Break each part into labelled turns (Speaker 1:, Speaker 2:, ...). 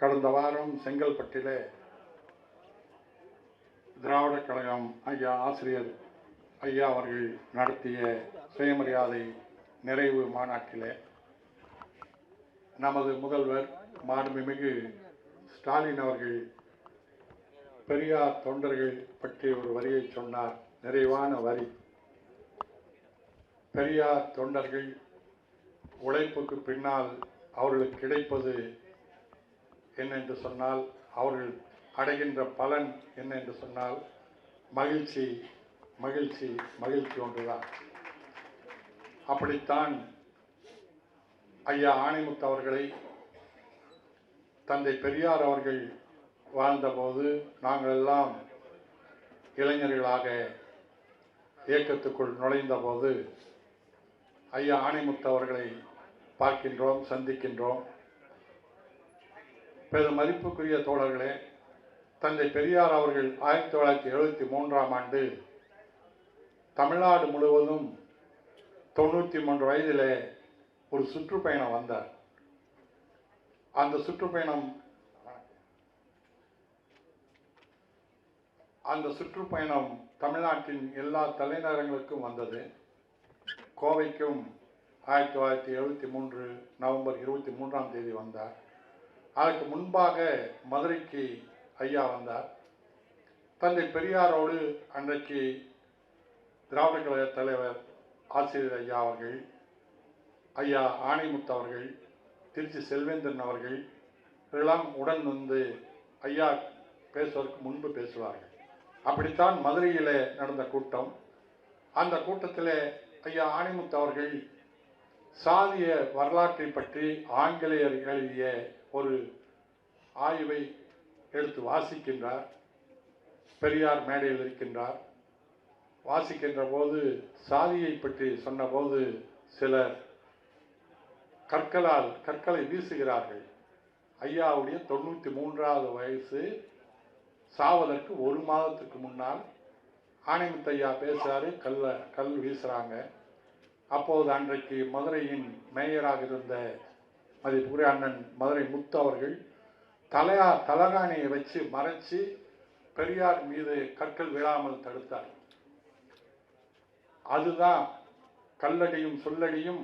Speaker 1: கடந்த வாரம் செங்கல்பட்டிலே திராவிட கழகம் ஐயா ஆசிரியர் ஐயா அவர்கள் நடத்திய சுயமரியாதை நிறைவு மாநாட்டிலே நமது முதல்வர் மாண்புமிகு ஸ்டாலின் அவர்கள் பெரியார் தொண்டர்கள் பற்றி ஒரு வரியை சொன்னார். நிறைவான வரி. பெரியார் தொண்டர்கள் உழைப்புக்கு பின்னால் அவர்களுக்கு கிடைப்பது என்ன என்று சொன்னால் அவர்கள் அடைகின்ற பலன் என்ன என்று சொன்னால் மகிழ்ச்சி மகிழ்ச்சி மகிழ்ச்சி ஒன்றுதான். அப்படித்தான் ஐயா ஆணைமுத்து அவர்களை தந்தை பெரியார் அவர்கள் வாழ்ந்தபோது நாங்கள் எல்லாம் இளைஞர்களாக இயக்கத்துக்குள் நுழைந்தபோது ஐயா ஆணைமுத்து அவர்களை பார்க்கின்றோம் சந்திக்கின்றோம். மதிப்புக்குரிய தோழர்களே தந்தை பெரியார் அவர்கள் ஆயிரத்தி தொள்ளாயிரத்தி எழுபத்தி மூன்றாம் ஆண்டு தமிழ்நாடு முழுவதும் தொண்ணூற்றி மூன்று வயதிலே ஒரு சுற்றுப்பயணம் வந்தார். அந்த சுற்றுப்பயணம் அந்த சுற்றுப்பயணம் தமிழ்நாட்டின் எல்லா தலைநகரங்களுக்கும் வந்தது. கோவைக்கும் ஆயிரத்தி தொள்ளாயிரத்தி எழுபத்தி மூன்று நவம்பர் இருபத்தி மூன்றாம் தேதி வந்தார். அதற்கு முன்பாக மதுரைக்கு ஐயா வந்தார். தந்தை பெரியாரோடு அன்றைக்கு திராவிட கழக தலைவர் ஆசிரியர் ஐயா அவர்கள் ஐயா ஆணைமுத்து அவர்கள் திருச்சி செல்வேந்திரன் அவர்கள் இதெல்லாம் உடன் வந்து ஐயா பேசுவதற்கு முன்பு பேசுவார்கள். அப்படித்தான் மதுரையில் நடந்த கூட்டம். அந்த கூட்டத்தில் ஐயா ஆணைமுத்து அவர்கள் சாதிய வரலாற்றை பற்றி ஆங்கிலேயர் எழுதிய ஒரு ஆய்வை எடுத்து வாசிக்கின்றார். பெரியார் மேடையில் இருக்கின்றார். வாசிக்கின்ற போது சாதியை பற்றி சொன்னபோது சிலர் கற்களால் கற்களை வீசுகிறார்கள். ஐயாவுடைய தொண்ணூற்றி மூன்றாவது வயசு சாவதற்கு ஒரு மாதத்துக்கு முன்னால் ஆணைமுத்தையா பேசுகிறாரு கல்ல கல் வீசுகிறாங்க அப்போது அன்றைக்கு மதுரையின் மேயராக இருந்த மதிப்புக்குரிய அண்ணன் மதுரை முத்து அவர்கள் தலையா தலகாணியை வச்சு மறைச்சு பெரியார் மீது கற்கள் விழாமல் தடுத்தார். அதுதான் கல்லடியும் சொல்லடியும்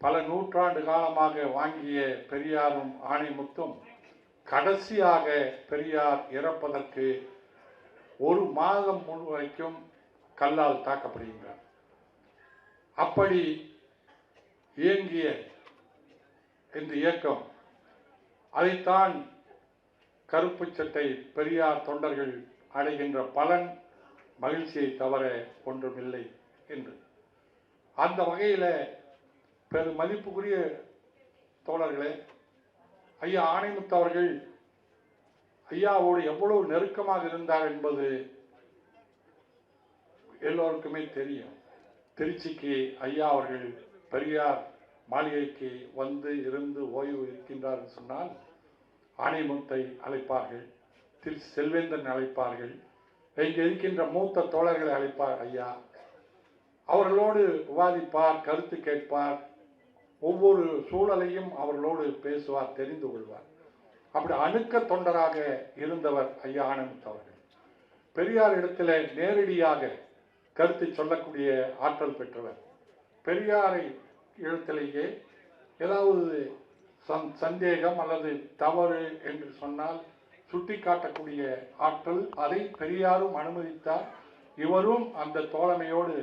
Speaker 1: பல நூற்றாண்டு காலமாக வாங்கிய பெரியாரும் ஆணைமுத்தும் கடைசியாக பெரியார் இறப்பதற்கு ஒரு மாதம் முழு வரைக்கும் கல்லால் தாக்கப்படுகின்றார். அப்படி இயங்கிய இந்த இயக்கம் அதைத்தான் கருப்பு சட்டை பெரியார் தொண்டர்கள் அடைகின்ற பலன் மகிழ்ச்சியை தவிர ஒன்றுமில்லை என்று. அந்த வகையில் பெரும் மதிப்புக்குரிய தோழர்களே ஐயா ஆணைமுத்து அவர்கள் ஐயாவோடு எவ்வளவு நெருக்கமாக இருந்தார் என்பது எல்லோருக்குமே தெரியும். திருச்சிக்கு ஐயா அவர்கள் பெரியார் மாளிகைக்கு வந்து இருந்து ஓய்வு இருக்கின்றார் சொன்னால் ஆணைமுத்தை அழைப்பார்கள் திரு செல்வேந்தன் அழைப்பார்கள் இங்கே இருக்கின்ற மூத்த தோழர்களை அழைப்பார் ஐயா. அவர்களோடு விவாதிப்பார் கருத்து கேட்பார் ஒவ்வொரு சூழலையும் அவர்களோடு பேசுவார் தெரிந்து கொள்வார். அப்படி அணுக்க தொண்டராக இருந்தவர் ஐயா ஆனந்த் அவர்கள் பெரியார் இடத்துல நேரடியாக கருத்து சொல்லக்கூடிய ஆற்றல் பெற்றவர். பெரியாரை எழுத்திலேயே ஏதாவது சந் சந்தேகம் அல்லது தவறு என்று சொன்னால் சுட்டி காட்டக்கூடிய ஆற்றல் அதை பெரியாரும் அனுமதித்தார். இவரும் அந்த தோழமையோடு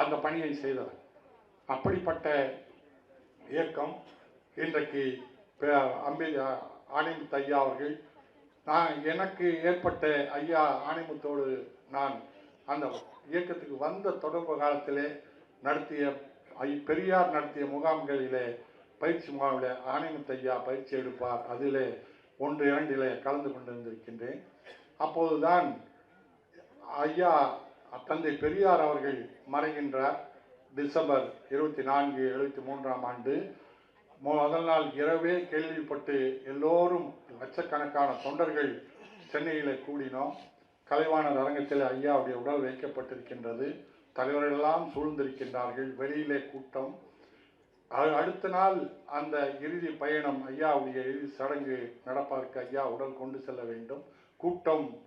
Speaker 1: அந்த பணியை செய்தார். அப்படிப்பட்ட இயக்கம் இன்றைக்கு அம்பே ஆணைமுத்து ஐயா அவர்கள் நான் எனக்கு ஏற்பட்ட ஐயா ஆணைமுத்தோடு நான் அந்த இயக்கத்துக்கு வந்த தொடர்பு காலத்திலே நடத்திய ஐ பெரியார் நடத்திய முகாம்களிலே பயிற்சி முகாமில் ஆணைமுத்து ஐயா பயிற்சி எடுப்பார். அதிலே ஒன்று இரண்டிலே கலந்து கொண்டிருந்திருக்கின்றேன். அப்போதுதான் ஐயா தந்தை பெரியார் அவர்கள் மறைகின்றார். டிசம்பர் இருபத்தி நான்கு எழுபத்தி மூன்றாம் ஆண்டு. முதல் நாள் இரவே கேள்விப்பட்டு எல்லோரும் லட்சக்கணக்கான தொண்டர்கள் சென்னையில் கூடினோம். கலைவாணர் அரங்கத்தில் ஐயாவுடைய உடல் வைக்கப்பட்டிருக்கின்றது. தலைவர்களெல்லாம் சூழ்ந்திருக்கின்றார்கள். வெளியிலே கூட்டம். அடுத்த நாள் அந்த இறுதி பயணம் ஐயாவுடைய இறுதி சடங்கு நடப்பதற்கு ஐயா உடல் கொண்டு செல்ல வேண்டும். கூட்டம்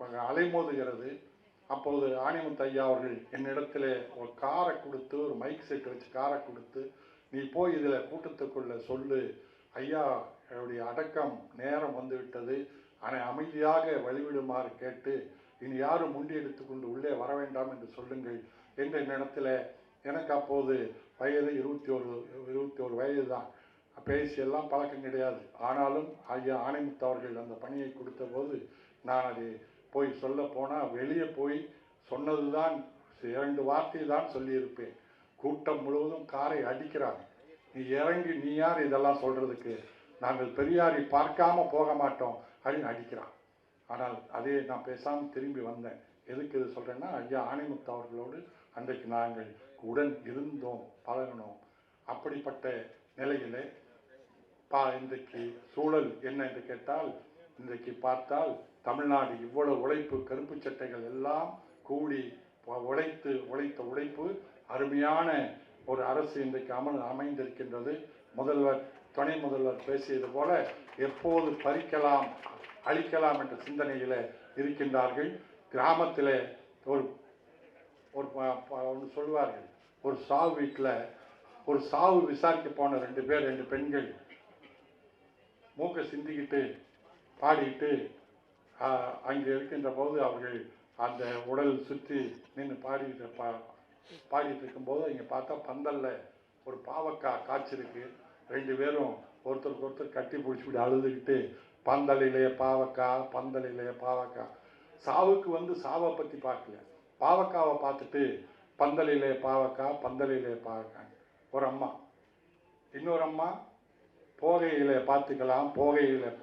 Speaker 1: அலைமோதுகிறது. அப்போது ஆணிமுத்து ஐயா அவர்கள் என்னிடத்தில் ஒரு காரை கொடுத்து ஒரு மைக் செட் வச்சு காரை கொடுத்து நீ போய் இதில் கூட்டத்துக்குள்ளே சொல்லு. ஐயா அவருடைய அடக்கம் நேரம் வந்துவிட்டது. ஆனால் அமைதியாக வழிவிடுமாறு கேட்டு இனி யாரும் முண்டி எடுத்துக்கொண்டு உள்ளே வர வேண்டாம் என்று சொல்லுங்கள் என்ற இடத்துல எனக்கு அப்போது வயது இருபத்தி ஒரு இருபத்தி ஒரு வயது தான் பேசியெல்லாம் பழக்கம் கிடையாது. ஆனாலும் ஐயா ஆணைமுத்து அவர்கள் அந்த பணியை கொடுத்த போது நான் அதை போய் சொல்ல போனால் வெளியே போய் சொன்னது தான் இரண்டு வார்த்தை தான் சொல்லியிருப்பேன். கூட்டம் முழுவதும் காரை அடிக்கிறாங்க. நீ இறங்கி நீ யார்? இதெல்லாம் சொல்கிறதுக்கு நாங்கள் பெரியாரை பார்க்காம போக மாட்டோம். அப்படின்னு அடிக்கிறான். ஆனால் அதே நான் பேசாமல் திரும்பி வந்தேன். எதுக்கு இது சொல்கிறேன்னா ஐயா ஆணைமுத்து அவர்களோடு அன்றைக்கு நாங்கள் உடன் இருந்தோம் பழகினோம். அப்படிப்பட்ட நிலையிலே பா இன்றைக்கு சூழல் என்ன என்று கேட்டால் இன்றைக்கு பார்த்தால் தமிழ்நாடு இவ்வளவு உழைப்பு கருப்பு சட்டைகள் எல்லாம் கூடி உழைத்து உழைத்த உழைப்பு அருமையான ஒரு அரசு இன்றைக்கு அமல் அமைந்திருக்கின்றது. முதல்வர் துணை முதல்வர் பேசியது போல எப்போது பறிக்கலாம் அழிக்கலாம் என்ற சிந்தனையில் இருக்கின்றார்கள். கிராமத்தில் ஒரு ஒரு ஒன்று சொல்வார்கள் ஒரு சாவு வீட்டில் ஒரு சாவு விசாரிக்க போன ரெண்டு பேர் ரெண்டு பெண்கள் மூக்கை சிந்திக்கிட்டு பாடிட்டு அங்கே இருக்கின்ற போது அவர்கள் அந்த உடல் சுற்றி நின்று பாடிட்டு பா பாடிட்டு இருக்கும்போது இங்கே பார்த்தா பந்தல்ல. ஒரு பாவக்காய் காய்ச்சிருக்கு. ரெண்டு பேரும் ஒருத்தருக்கு ஒருத்தர் கட்டி பிடிச்சிக்கிட்டு அழுதுகிட்டு பந்தலிலே பாவக்காய் பந்தலிலே பாவக்காய் சாவுக்கு வந்து சாவை பற்றி பார்க்கல. பாவக்காவை பார்த்துட்டு பந்தலிலே பாவக்காய் பந்தலிலே பாவக்காய் ஒரு அம்மா. இன்னொரு அம்மா போகையில பார்த்துக்கலாம் போகையில.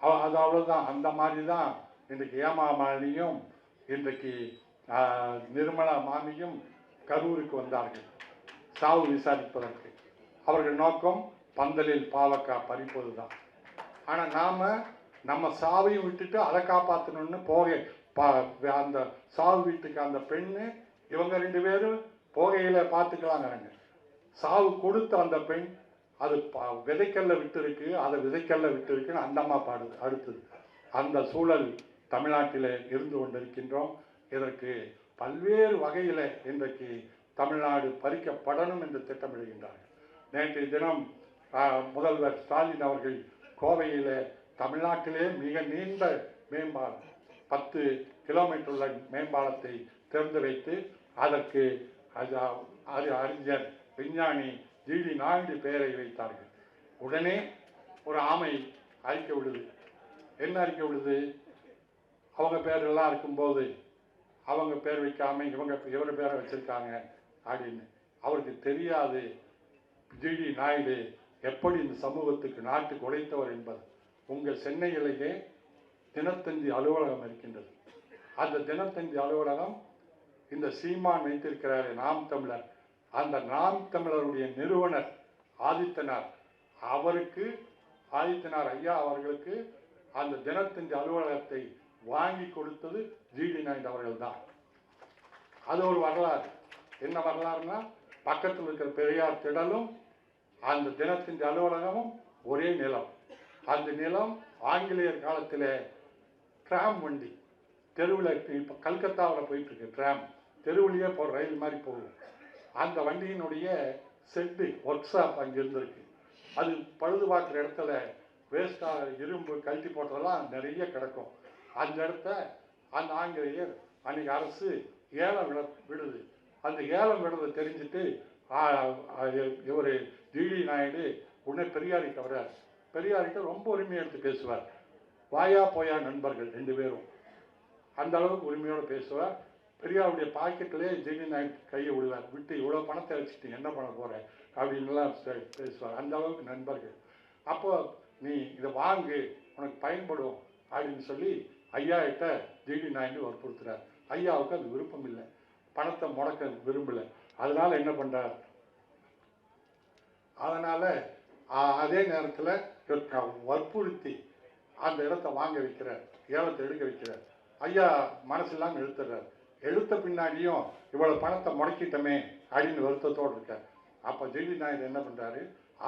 Speaker 1: அவ- அது அவ்வளோதான் அந்த மாதிரி தான் இன்றைக்கு ஏமா மாமியும் இன்றைக்கு நிர்மலா மாமியும் கரூருக்கு வந்தார்கள். சாவு விசாரிப்பதற்கு. அவர்கள் நோக்கம் பந்தலில் பாவக்காய் பறிப்பது தான் ஆனால் நாம் நம்ம சாவையும் விட்டுட்டு அதை காப்பாற்றணும்னு போகை. பா அந்த சாவு வீட்டுக்கு அந்த பெண்ணு இவங்க ரெண்டு பேரும் போகையில் பார்த்துக்கலாங்கிறாங்க சாவு கொடுத்த அந்த பெண் அது விதைக்கல்ல விட்டு இருக்கு அதை விதைக்கல்ல விட்டு இருக்குன்னு பாடுது அடுத்தது. அந்த சூழல் தமிழ்நாட்டில் இருந்து கொண்டிருக்கின்றோம். இதற்கு பல்வேறு வகையில் இன்றைக்கு தமிழ்நாடு பறிக்கப்படணும் என்று திட்டமிடுகின்றார்கள். நேற்றைய தினம் முதல்வர் ஸ்டாலின் அவர்கள் கோவையில் தமிழ்நாட்டிலே மிக நீண்ட மேம்பாலம் பத்து கிலோமீட்டர் உள்ள மேம்பாலத்தை திறந்து வைத்து அதற்கு அது அது அறிஞர் விஞ்ஞானி ஜிடி நாயுடு பெயரை வைத்தார்கள். உடனே ஒரு ஆமை அறிக்கை விடுது. என்ன அறிக்கை விடுது? அவங்க பேரெல்லாம் இருக்கும்போது அவங்க பேர் வைக்காமல் இவங்க இவர் பேரை வச்சிருக்காங்க. அப்படின்னு அவருக்கு தெரியாது. ஜிடி நாயுடு எப்படி இந்த சமூகத்துக்கு நாட்டுக்கு உழைத்தவர் என்பது. உங்கள் சென்னையிலேயே தினத்தந்தி அலுவலகம் இருக்கின்றது. அந்த தினத்தந்தி அலுவலகம் இந்த சீமான் வைத்திருக்கிறார் நாம் தமிழர். அந்த நாம் தமிழருடைய நிறுவனர் ஆதித்தனார். அவருக்கு ஆதித்தனார் ஐயா அவர்களுக்கு அந்த தினத்தந்தி அலுவலகத்தை வாங்கி கொடுத்தது ஜிடி நாயுடு அவர்கள் தான் அது ஒரு வரலாறு. என்ன வரலாறுனா பக்கத்தில் இருக்கிற பெரியார் திடலும் அந்த தினத்தின் அலுவலகமும் ஒரே நிலம். அந்த நிலம் ஆங்கிலேயர் காலத்தில் ட்ராம் வண்டி. தெருவில் இப்போ கல்கத்தாவில் போயிட்டுருக்கு ட்ராம். தெருவுலேயே போகிற ரயில் மாதிரி போகும் அந்த வண்டியினுடைய செட்டு ஒர்க் ஷாப் அங்கே இருந்திருக்கு. அது பழுது பார்க்குற இடத்துல வேஸ்டாக இரும்பு கழட்டி போட்டதெல்லாம் நிறைய கிடக்கும். அந்த இடத்த அந்த ஆங்கிலேயர் அன்னைக்கு அரசு ஏழை விட விடுது. அந்த ஏலம் விடுறதை தெரிஞ்சுட்டு இவர் டிடி நாயுடு உடனே பெரியாரிட்ட வர்றார் பெரியாரிட்ட ரொம்ப உரிமையை எடுத்து பேசுவார். வாயா போயா நண்பர்கள் ரெண்டு பேரும். அந்த அளவுக்கு உரிமையோடு பேசுவார். பெரியாருடைய பாக்கெட்டிலே ஜெனி நாயுடு கையை விடுவார். விட்டு இவ்வளோ பணத்தை வச்சுட்டு என்ன பண்ண போகிற அப்படின்லாம் பேசுவார். அந்த அளவுக்கு நண்பர்கள். அப்போ நீ இதை வாங்கு உனக்கு பயன்படும் அப்படின்னு சொல்லி ஐயா கிட்ட ஜிடி நாயுடு வற்புறுத்துறார். ஐயாவுக்கு அது விருப்பம் இல்லை. பணத்தை முடக்க விரும்பல. அதனால என்ன பண்றார்? அதனால அதே நேரத்தில் வற்புறுத்தி அந்த இடத்த வாங்க வைக்கிறார். ஏலத்தை எடுக்க வைக்கிறார். ஐயா மனசு இல்லாமல் எழுத்த பின்னாடியும் இவ்வளவு பணத்தை முடக்கிட்டோமே அப்படின்னு வருத்தத்தோடு இருக்கார். அப்போ ஜெயலலிதா நாயர் என்ன பண்ணுறாரு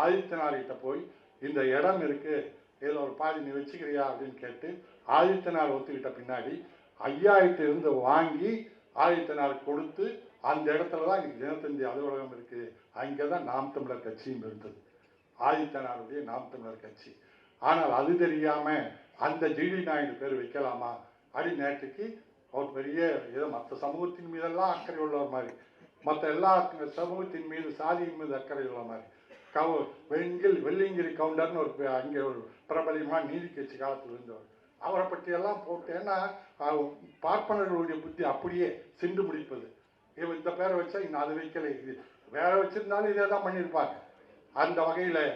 Speaker 1: ஆதித்தனார்கிட்ட போய் இந்த இடம் இருக்கு இதில் ஒரு பாதி நீ வச்சுக்கிறியா அப்படின்னு கேட்டு ஆதித்தனார் ஒத்துக்கிட்ட பின்னாடி ஐயாயிரத்து இருந்து வாங்கி ஆதித்தனார் கொடுத்து அந்த இடத்துல தான் இங்கே தினத்தந்தி அலுவலகம் இருக்குது அங்கே தான் நாம் தமிழர் கட்சியும் இருந்தது. ஆதித்தனாருடைய நாம் தமிழர் கட்சி. ஆனால் அது தெரியாமல் அந்த ஜிடி நாயுடு பேர் வைக்கலாமா? அப்படி நேற்றுக்கு ஒரு பெரிய ஏதோ மற்ற சமூகத்தின் மீதெல்லாம் அக்கறை உள்ளவர் மாதிரி. மற்ற எல்லா சமூகத்தின் மீது சாதியின் மீது அக்கறை உள்ள மாதிரி. கவு வெங்கில் வெள்ளிங்கிரி கவுண்டர்னு ஒரு அங்கே ஒரு பிரபலியமான நீதி கட்சி காலத்தில் இருந்தவர். அவரை பற்றியெல்லாம் போட்டு ஏன்னா பார்ப்பனர்களுடைய புத்தி அப்படியே சிண்டு முடிப்பது. இவன் இந்த பேரை வச்சா இன்னும் அது வைக்கலை. இது வேற வச்சிருந்தாலும் இதே தான் பண்ணியிருப்பாங்க. அந்த வகையில்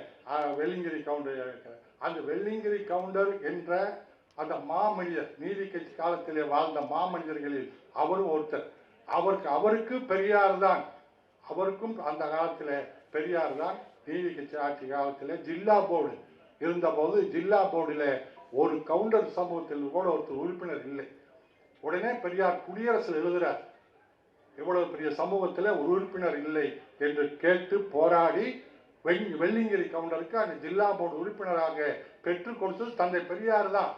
Speaker 1: வெள்ளிங்கிரி கவுண்டர் இருக்கிற- அந்த வெள்ளிங்கிரி கவுண்டர் என்ற அந்த மாமனிதர் நீதி கட்சி காலத்திலே வாழ்ந்த மாமனிதர்களில் அவரும் ஒருத்தர். அவருக்கு அவருக்கு பெரியார் தான். அவருக்கும் அந்த காலத்தில் பெரியார் தான். நீதி கட்சி ஆட்சி காலத்தில் ஜில்லா போர்டு. இருந்தபோது ஜில்லா போர்டில் ஒரு கவுண்டர் சமூகத்தில் கூட ஒருத்தர் உறுப்பினர் இல்லை. உடனே பெரியார் குடியரசில் எழுதுகிறார் இவ்வளவு பெரிய சமூகத்தில் ஒரு உறுப்பினர் இல்லை என்று கேட்டு போராடி வெங் வெள்ளிங்கிரி கவுண்டருக்கு அந்த ஜில்லா போர்டு உறுப்பினராக பெற்றுக் கொடுத்தது தந்தை பெரியார் தான்.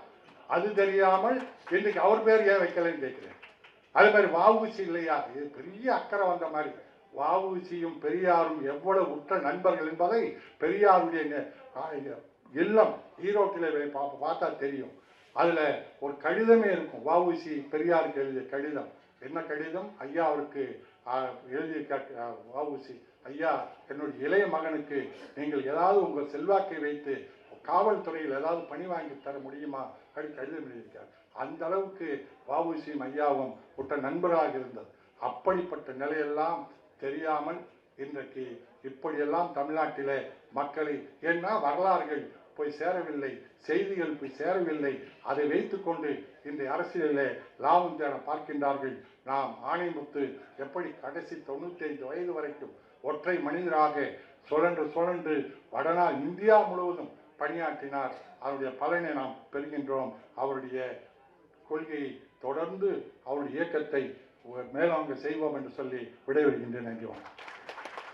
Speaker 1: அது தெரியாமல் இன்னைக்கு அவர் பேர் ஏன் வைக்கலைன்னு கேட்கிறேன். அதே மாதிரி வாவுசி இல்லையா? இது பெரிய அக்கறை வந்த மாதிரி. வாவுசியும் பெரியாரும் எவ்வளவு உற்ற நண்பர்கள் என்பதை பெரியாருடைய இல்லம் ஈரோட்டில் பா- பார்த்தா தெரியும். அதில் ஒரு கடிதமே இருக்கும். வஉசி பெரியாருக்கு எழுதிய கடிதம். என்ன கடிதம்? ஐயா அவருக்கு எழுதிய எழுதி ஐயா என்னுடைய இளைய மகனுக்கு நீங்கள் ஏதாவது உங்கள் செல்வாக்கை வைத்து காவல்துறையில் ஏதாவது பணி வாங்கி தர முடியுமா? அப்படின்னு கடிதம் எழுதியிருக்கார். அந்த அளவுக்கு வஉசியும் ஐயாவும் உட்ட நண்பராக இருந்தது. அப்படிப்பட்ட நிலையெல்லாம் தெரியாமல் இன்றைக்கு இப்படியெல்லாம் தமிழ்நாட்டிலே மக்களை ஏன்னா வரலாறுகள் போய் சேரவில்லை செய்திகள் போய் சேரவில்லை. அதை வைத்துக்கொண்டு இந்த அரசியலிலே லாபம் தேட பார்க்கின்றார்கள். நாம் ஆணைமுத்து எப்படி கடைசி தொண்ணூற்றி வயது வரைக்கும் ஒற்றை மனிதராக சுழன்று சுழன்று வடநா இந்தியா முழுவதும் பணியாற்றினார். அவருடைய பலனை நாம் பெறுகின்றோம். அவருடைய கொள்கையை தொடர்ந்து அவருடைய இயக்கத்தை மேலோங்க செய்வோம் என்று சொல்லி விடைபெறுகின்றேன். நன்றி வணக்கம்.